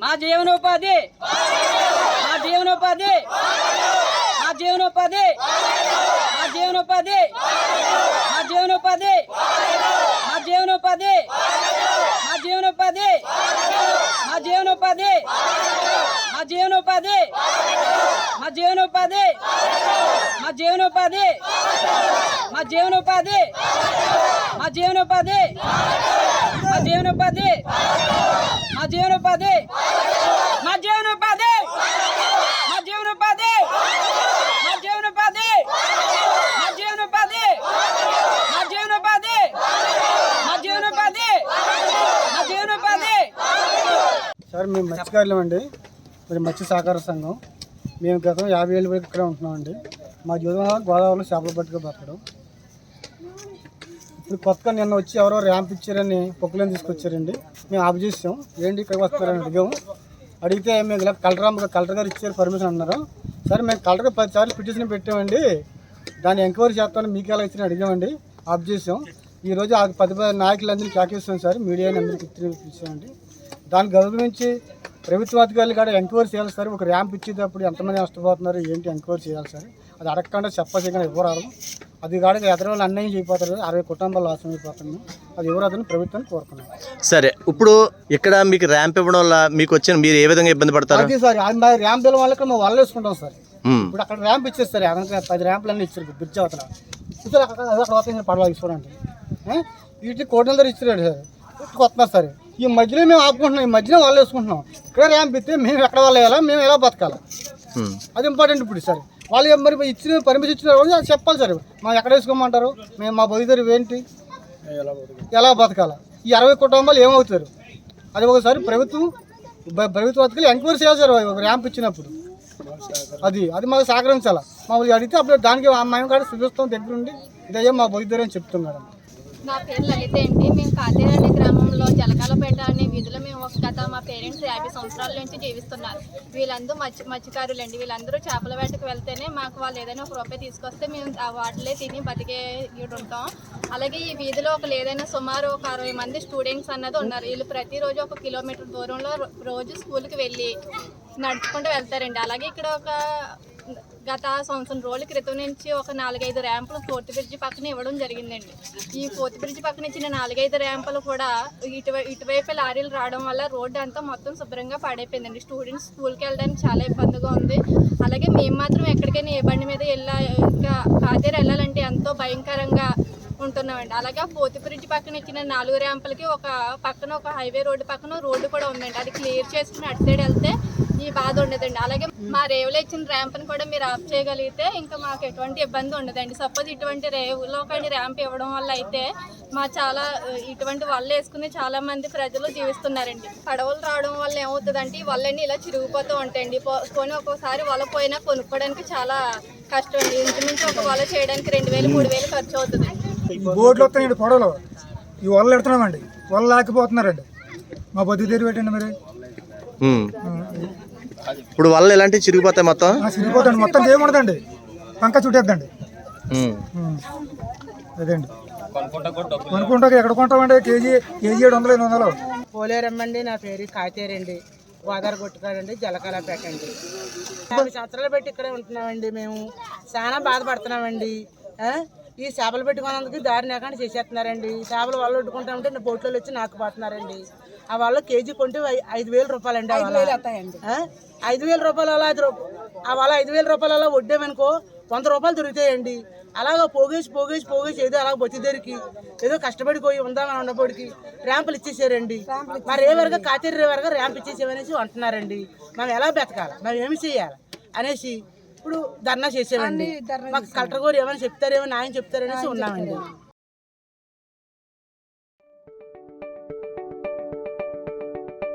మా జీవనోపాధి మా జీవనోపాధి మా జీవనోపాధి మా జీవనోపాధి మా జీవనోపాధి మా జీవనోపాధి మా జీవనోపాధి మా జీవనోపాధి మా జీవనోపాధి మా జీవనోపాధి మా జీవనోపాధి మా జీవనోపాధి మా జీవనోపాధి మా జీవనోపాధి మా జీవనోపాధి మా జీవనోపాధి మా జీవనోపాధి మా జీవనోపాధి మా జీవనోపాధి మా జీవనోపాధి మా జీవనోపాధి మా జీవనోపాధి సార్ మేము మత్స్యకారులం అండి మరి మత్స్య సహకార సంఘం. మేము గతం యాభై ఏళ్ళు వరకు ఇక్కడ ఉంటున్నామండి. మా జీవితం గోదావరిలో చేపలు పట్టుకు బతకడం ఇప్పుడు కొత్తగా నిన్న వచ్చి ఎవరో ర్యాంప్ ఇచ్చారని పొక్కులను తీసుకొచ్చారండి. మేము ఆఫ్ చేసాం. ఏంటి ఇక్కడికి వస్తున్నారని అడిగాము. అడిగితే మేము ఇలా కలెక్టర్ కలెక్టర్ గారు ఇచ్చారు పర్మిషన్ అన్నారు. సరే మేము కలెక్టర్ పది సార్లు పిటిషన్ పెట్టామండి. దాన్ని ఎంక్వైరీ చేస్తామని మీకు ఎలా ఇచ్చిన అడిగామండి. ఆఫ్ చేసాం. ఈరోజు ఆ పది పది నాయకులందరినీ కేకేస్తాం సార్. మీడియాని అందరికీ పిలిచామండి దాని గౌరవించి ప్రభుత్వ అధికారులు కూడా ఎంక్వైరీ చేయాలి సార్. ఒక ర్యాంప్ ఇచ్చేటప్పుడు ఎంతమంది నష్టపోతున్నారు ఏంటి ఎంక్వైరీ చేయాలి సార్? అది అడగకుండా చెప్పకుండా ఇవ్వరాదు అది కాడ ఎదరు వాళ్ళు అన్యాయం చేయిపోతారు అరవై కుటుంబాలు లాసం అయిపోతున్నాయి అది ఇవ్వరాదని ప్రభుత్వాన్ని కోరుకున్నాం సరే ఇప్పుడు ఇక్కడ మీకు ర్యాంప్ ఇవ్వడం వల్ల మీకు వచ్చిన మీరు ఏ విధంగా ఇబ్బంది పడతారు? అది సార్ మా ర్యాంప్ బిల్ వాళ్ళకి మేము వల్ల వేసుకుంటాం సార్. ఇప్పుడు అక్కడ ర్యాంప్ ఇచ్చేస్తారు సార్ పది ర్యాంపులు అన్నీ ఇచ్చారు బ్రిడ్జ్ అవతల. ఇచ్చారు అక్కడ అక్కడ పడవ తీసుకోండి వీటికి కోటి దగ్గర ఇచ్చారు సార్. వస్తున్నారు సార్. ఈ మధ్యలో మేము ఆపుకుంటున్నాం ఈ మధ్యలో వాళ్ళు వేసుకుంటున్నాం. ఇక్కడ ర్యాంప్ ఇస్తే మేము ఎక్కడ వాళ్ళు వేయాలా మేము ఎలా బతకాలా. అది ఇంపార్టెంట్ ఇప్పుడు సార్. వాళ్ళు మరి ఇచ్చిన పర్మిషన్ ఇచ్చిన రోజు అది చెప్పాలి సార్. మా ఎక్కడ వేసుకోమంటారు? మేము మా బతుకుతారు ఏంటి? ఎలా బతకాల? ఈ అరవై కుటుంబాలు ఏమవుతారు? అది ఒకసారి ప్రభుత్వం ప్రభుత్వ అధికారులు ఎంక్వైరీ చేయాలి సార్ ఒక ర్యాంప్ ఇచ్చినప్పుడు. అది అది మాకు సహకరించాలి? మమ్మల్ని అడిగితే అప్పుడు దానికి మేము కూడా చూపిస్తాం దగ్గరుండి ఇదయ్యా మా బతుకుతారు అని చెప్తున్నాడు. నా పేరు లలిత అండి. మేము జలకాలపేట అనే వీధిలో మేము ఒక గత మా పేరెంట్స్ యాభై సంవత్సరాల నుంచి జీవిస్తున్నారు. వీళ్ళందరూ మత్స్య మత్స్యకారులు అండి వీళ్ళందరూ చేపల వేటకు వెళ్తేనే మాకు వాళ్ళు ఏదైనా ఒక రూపాయి తీసుకొస్తే మేము ఆ వాటిలే తిని బతికే ఉంటాం అలాగే ఈ వీధిలో ఒక ఏదైనా సుమారు ఒక అరవై మంది స్టూడెంట్స్ అన్నది ఉన్నారు. వీళ్ళు ప్రతిరోజు ఒక కిలోమీటర్ దూరంలో రోజు స్కూల్కి వెళ్ళి నడుచుకుంటూ వెళ్తారండి. అలాగే ఇక్కడ ఒక గత సంవత్సరం రోజుల క్రితం నుంచి ఒక నాలుగైదు ర్యాంపులు ఫోర్త్ బ్రిడ్జ్ పక్కన ఇవ్వడం జరిగిందండి. ఈ ఫోర్త్ బ్రిడ్జ్ పక్కన ఇచ్చిన నాలుగైదు ర్యాంపులు కూడా ఇటువై ఇటువైపు లారీలు రావడం వల్ల రోడ్డు అంతా మొత్తం శుభ్రంగా పాడైపోయిందండి. స్టూడెంట్స్ స్కూల్కి వెళ్ళడానికి చాలా ఇబ్బందిగా ఉంది. అలాగే మేము మాత్రం ఎక్కడికైనా ఏ బండి మీద వెళ్ళా ఇంకా కాదేరు వెళ్ళాలంటే ఎంతో భయంకరంగా ఉంటున్నామండి. అలాగే ఆ బ్రిడ్జ్ పక్కన ఇచ్చిన నాలుగు ర్యాంపులకి ఒక పక్కన ఒక హైవే రోడ్డు పక్కన రోడ్డు కూడా ఉందండి. అది క్లియర్ చేసుకుని అటు సైడ్ వెళ్తే ఈ బాధ ఉండదండి. అలాగే మా రేవులో ఇచ్చిన ర్యాంప్ని కూడా మీరు ఆఫ్ చేయగలిగితే ఇంకా మాకు ఎటువంటి ఇబ్బంది ఉండదండి. సపోజ్ ఇటువంటి రేవులో కానీ ర్యాంప్ ఇవ్వడం వల్ల అయితే మా చాలా ఇటువంటి వల్ల వేసుకుని చాలా మంది ప్రజలు జీవిస్తున్నారండి. పడవలు రావడం వల్ల ఏమవుతుందంటే ఈ వల్లన్నీ ఇలా చిరిగిపోతూ ఉంటాయండి. పోనీ ఒక్కోసారి వల పోయినా కొనుక్కోవడానికి చాలా కష్టం అండి. ఇంచుమించు ఒక వల చేయడానికి రెండు వేలు మూడు వేలు ఖర్చు అవుతుందండి బోట్లు వస్తాయండి పొడవలు. ఈ వల్ల ఎడుతున్నామండి వల్ల లాక్కిపోతున్నారండి మా బతుకు తెరి పెట్టండి మరి. ఇప్పుడు వల్ల ఎలాంటివి చిరిగిపోతాయి మొత్తం? ఆ సిరిపోతండి మొత్తం ఏముండదండి పంక చుట్టేద్దండి. అదండి. కొనుక్కుంటా ఎక్కడ కొంటామండి? కేజీ కేజీ ఏడు వందలు ఎనిమిది వందలు. పోలేరమ్మండి నా పేరు కాతేరండి గోదావరి కొట్టుకాడండి జలకాలపేట అండి. యాభై సంవత్సరాలు పెట్టి ఇక్కడే ఉంటున్నామండి మేము. చాలా బాధపడుతున్నామండి. ఆ? ఈ చేపలు పెట్టుకున్నందుకు దారి లేకుండా చేసేస్తున్నారండి. చేపలు వాళ్ళు వండుకుంటామంటే నా బోట్లో వచ్చి నాకు పోతున్నారండి ఆ వాళ్ళు కేజీ కొంటే ఐదు వేల వల. ఆ? ఐదు వేల రూపాయలు అలా ఐదు ఆ వాళ్ళ ఐదు వేల రూపాయలు అలా వడ్డామనుకో వంద రూపాయలు దొరుకుతాయండి. అలాగా పోగేసి పోగేసి పోగేసి ఏదో అలా దొరికి ఏదో కష్టపడి పోయి ఉందామని ఉన్నప్పటికి ర్యాంపులు ఇచ్చేసారండి. మరి ఏ వరకు కాతేరి వరకు ర్యాంప్ ఇచ్చేసామనేసి అంటున్నారండి. మనం ఎలా బతకాలి? మనం ఏమి చేయాలి? అనేసి ఇప్పుడు ధర్నా చేసామండి మాకు కలెక్టర్ గారు ఏమైనా చెప్తారేమో న్యాయం చెప్తారనేసి ఉన్నామండి.